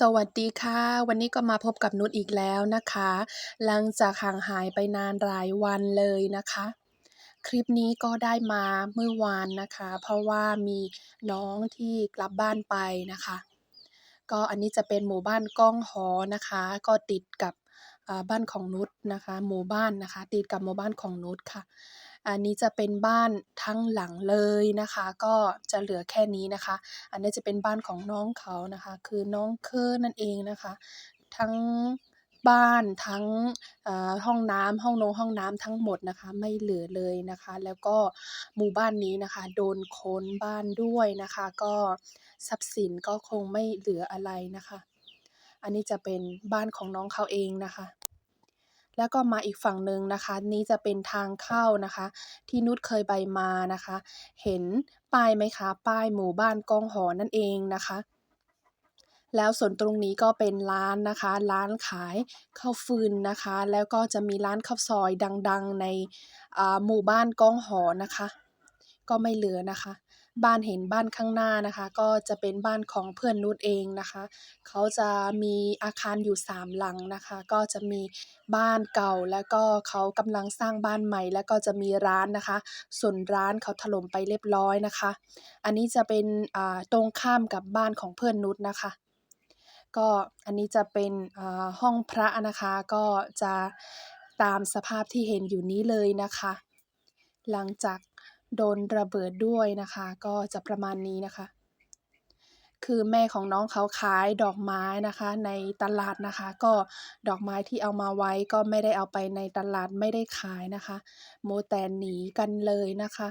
สวัสดีค่ะ วันนี้ก็มาพบกับนุชอีกแล้วนะคะ หลังจากห่างหายไปนานหลายวันเลยนะคะ คลิปนี้ก็ได้มาเมื่อวานนะคะ เพราะว่ามีน้องที่กลับบ้านไปนะคะ ก็อันนี้จะเป็นหมู่บ้านก้องหอนะคะ ก็ติดกับบ้านของนุชนะคะ หมู่บ้านนะคะ ติดกับหมู่บ้านของนุชค่ะ อันนี้จะเป็นบ้านทั้งหลังเลยนะคะ ก็จะเหลือแค่นี้นะคะ อันนี้จะเป็นบ้านของน้องเขานะคะ คือน้องเคอร์นั่นเองนะคะ ทั้งบ้านทั้งอ่าห้องน้ำห้องนงห้องน้ำทั้งหมดนะคะ ไม่เหลือเลยนะคะ แล้วก็หมู่บ้านนี้นะคะ โดนค้นบ้านด้วยนะคะ ก็ทรัพย์สินก็คงไม่เหลืออะไรนะคะ อันนี้จะเป็นบ้านของน้องเขาเองนะคะ แล้วก็มาอีกฝั่งหนึ่งนะคะ นี้จะเป็นทางเข้านะคะ ที่นุชเคยไปมานะคะ เห็นป้ายไหมคะ ป้ายหมู่บ้านกองหอนั่นเองนะคะแล้วส่วนตรงนี้ก็เป็นร้านนะคะ ร้านขายข้าวฟืนนะคะ แล้วก็จะมีร้านข้าวซอยดัง ๆ ในอ่าหมู่บ้านกองหอนะคะ ก็ไม่เหลือนะคะ บ้านเห็นบ้านข้างหน้านะคะ ก็จะเป็นบ้านของเพื่อนนุชเองนะคะ เขาจะมีอาคารอยู่3หลังนะคะ ก็จะมีบ้านเก่าแล้วก็เขากำลังสร้างบ้านใหม่ แล้วก็จะมีร้านนะคะ ส่วนร้านเขาถล่มไปเรียบร้อยนะคะ อันนี้จะเป็นตรงข้ามกับบ้านของเพื่อนนุชนะคะก็อันนี้จะเป็นห้องพระนะคะก็จะตามสภาพที่เห็นอยู่นี้เลยนะคะ หลังจาก โดนระเบิดด้วยนะคะ ก็จะประมาณนี้นะคะ คือแม่ของน้องเขาขายดอกไม้นะคะในตลาดนะคะ ก็ดอกไม้ที่เอามาไว้ก็ไม่ได้เอาไปในตลาดไม่ได้ขายนะคะโมแต่หนีกันเลยนะคะ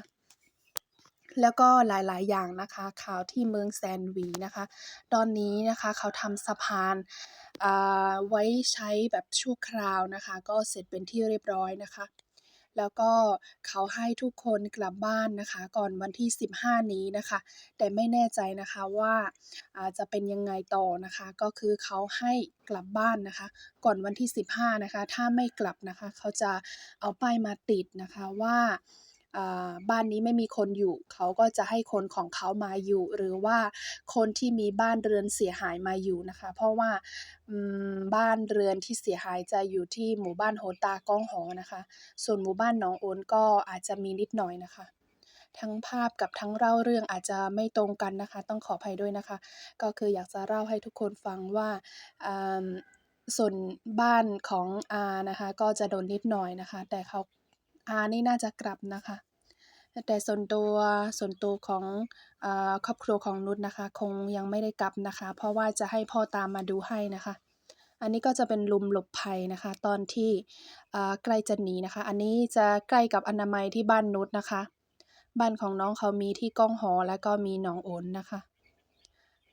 แล้วก็หลายๆ อย่างนะคะ ข่าวที่เมืองแซนวีนะคะ ตอนนี้นะคะเขาทำสะพานอ่าไว้ใช้แบบชั่วคราวนะคะ ก็เสร็จเป็นที่เรียบร้อยนะคะ แล้วก็เขาให้ทุกคนกลับบ้านนะคะ ก่อนวันที่ 15 นี้นะคะ แต่ไม่แน่ใจนะคะว่าจะเป็นยังไงต่อนะคะ ก็คือเขาให้กลับบ้านนะคะ ก่อนวันที่ 15 นะคะ ถ้าไม่กลับนะคะ เขาจะเอาป้ายมาติดนะคะว่า บ้านนี้ไม่มีคนอยู่ เขาก็จะให้คนของเขามาอยู่ หรือว่าคนที่มีบ้านเรือนเสียหายมาอยู่นะคะ เพราะว่าบ้านเรือนที่เสียหายจะอยู่ที่หมู่บ้านโหตากองหอนะคะ ส่วนหมู่บ้านหนองโอนก็อาจจะมีนิดหน่อยนะคะ ทั้งภาพกับทั้งเล่าเรื่องอาจจะไม่ตรงกันนะคะ ต้องขออภัยด้วยนะคะ ก็คืออยากจะเล่าให้ทุกคนฟังว่าส่วนบ้านของอานะคะ ก็จะโดนนิดหน่อยนะคะ แต่เขา อานี่น่าจะกลับนะคะ แต่ส่วนตัวส่วนตัวของอครอบครัวของนุชนะคะ คงยังไม่ได้กลับนะคะ เพราะว่าจะให้พ่อตามมาดูให้นะคะ อันนี้ก็จะเป็นลุมหลบภัยนะคะ ตอนที่ใกล้จะหนีนะคะ อันนี้จะใกล้กับอนามัยที่บ้านนุชนะคะ บ้านของน้องเขามีที่ก้องหอแล้วก็มีหนองโอนนะคะ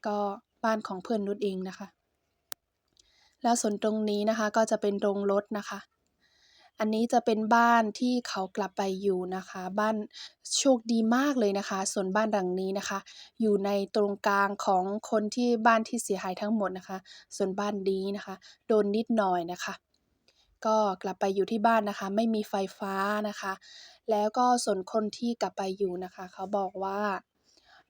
ก็บ้านของเพื่อนนุชเองนะคะ แล้วส่วนตรงนี้นะคะก็จะเป็นโรงรถนะคะ อันนี้จะเป็นบ้านที่เขากลับไปอยู่นะคะ บ้านโชคดีมากเลยนะคะ ส่วนบ้านหลังนี้นะคะ อยู่ในตรงกลางของคนที่บ้านที่เสียหายทั้งหมดนะคะ ส่วนบ้านนี้นะคะ โดนนิดหน่อยนะคะ ก็กลับไปอยู่ที่บ้านนะคะ ไม่มีไฟฟ้านะคะ แล้วก็ส่วนคนที่กลับไปอยู่นะคะ เขาบอกว่า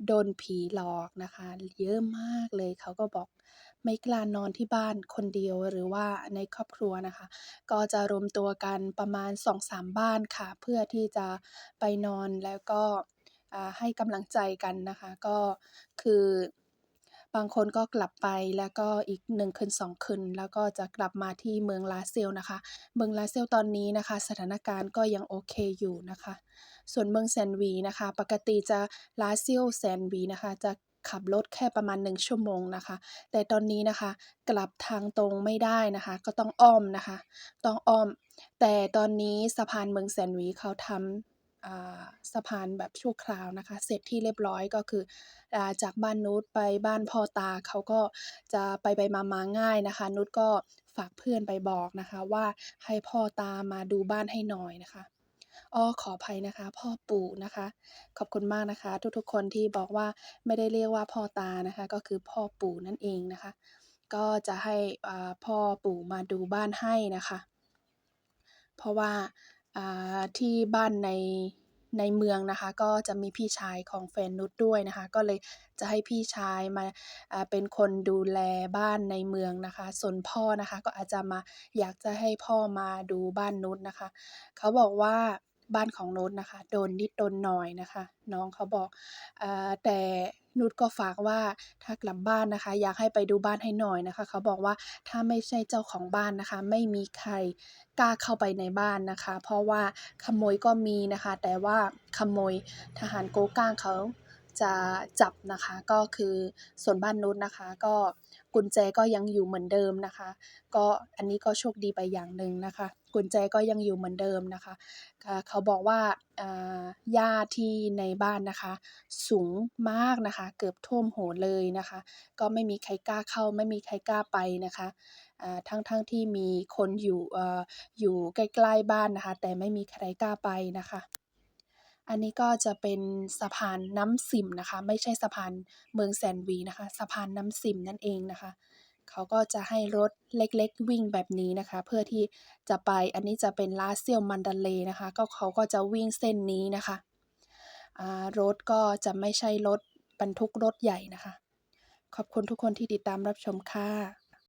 โดนผีหลอกนะคะ เยอะมากเลยเขาก็บอกไม่กล้านอนที่บ้านคนเดียวหรือว่าในครอบครัวนะคะ ก็จะรวมตัวกันประมาณ 2-3 บ้านค่ะ เพื่อที่จะไปนอนแล้วก็ให้กำลังใจกันนะคะ ก็คือ บางคนก็กลับไปแล้วก็อีก 1 คืน 2 คืน แล้วก็จะกลับมาที่เมืองลาเซลนะคะ เมืองลาเซลตอนนี้นะคะ สถานการณ์ก็ยังโอเคอยู่นะคะ ส่วนเมืองแซนวีนะคะ ปกติจะลาเซียวแซนวีนะคะจะขับรถแค่ประมาณ 1 ชั่วโมงนะคะ แต่ตอนนี้นะคะกลับทางตรงไม่ได้นะคะ ก็ต้องอ้อมนะคะ ต้องอ้อม แต่ตอนนี้สะพานเมืองแซนวีเขาทำ สะพานแบบชั่วคราวนะคะ เสร็จที่เรียบร้อยก็คืออาจากบ้านนุชไปบ้านพ่อตาเขาก็จะไปๆมาๆง่ายนะคะ นุชก็ฝากเพื่อนไปบอกนะคะว่าให้พ่อตามาดูบ้านให้หน่อยนะคะอ้อขออภัยนะคะ พ่อปู่นะคะ ขอบคุณมากนะคะ ทุกๆคนที่บอกว่าไม่ได้เรียกว่าพ่อตานะคะ ก็คือพ่อปู่นั่นเองนะคะ ก็จะให้อ่าพ่อปู่มาดูบ้านให้นะคะ เพราะว่า ที่บ้านในในเมืองนะคะ ก็จะมีพี่ชายของแฟนนุชด้วยนะคะ ก็เลยจะให้พี่ชายมาอ่าเป็นคนดูแลบ้านในเมืองนะคะ ส่วนพ่อนะคะก็อาจจะมาอยากจะให้พ่อมาดูบ้านนุชนะคะ เขาบอกว่า บ้านของนุชนะคะ โดนนิดโดนหน่อยนะคะ น้องเขาบอกอแต่นุชก็ฝากว่าถ้ากลับบ้านนะคะ อยากให้ไปดูบ้านให้หน่อยนะคะ เขาบอกว่าถ้าไม่ใช่เจ้าของบ้านนะคะ ไม่มีใครกล้าเข้าไปในบ้านนะคะ เพราะว่าขโมยก็มีนะคะ แต่ว่าขโมยทหารโกก้างเขาจะจับนะคะ ก็คือส่วนบ้านนุชนะคะก็ กุญแจก็ยังอยู่เหมือนเดิมนะคะ ก็อันนี้ก็โชคดีไปอย่างหนึ่งนะคะ กุญแจก็ยังอยู่เหมือนเดิมนะคะเขาบอกว่าหญ้าที่ในบ้านนะคะ สูงมากนะคะ เกือบท่วมหัวเลยนะคะ ก็ไม่มีใครกล้าเข้า ไม่มีใครกล้าไปนะคะทั้งๆทที่มีคนอยู่ออยู่ใกล้ๆบ้านนะคะ แต่ไม่มีใครกล้าไปนะคะ อันนี้ก็จะเป็นสะพานน้ำสิมนะคะ ไม่ใช่สะพานเมืองแสนวีนะคะ สะพานน้ำสิมนั่นเองนะคะ เขาก็จะให้รถเล็กๆ วิ่งแบบนี้นะคะ เพื่อที่จะไปอันนี้จะเป็นลาเซียวมันดาเลนะคะ ก็เขาก็จะวิ่งเส้นนี้นะคะรถก็จะไม่ใช่รถบรรทุกรถใหญ่นะคะ ขอบคุณทุกคนที่ติดตามรับชมค่ะ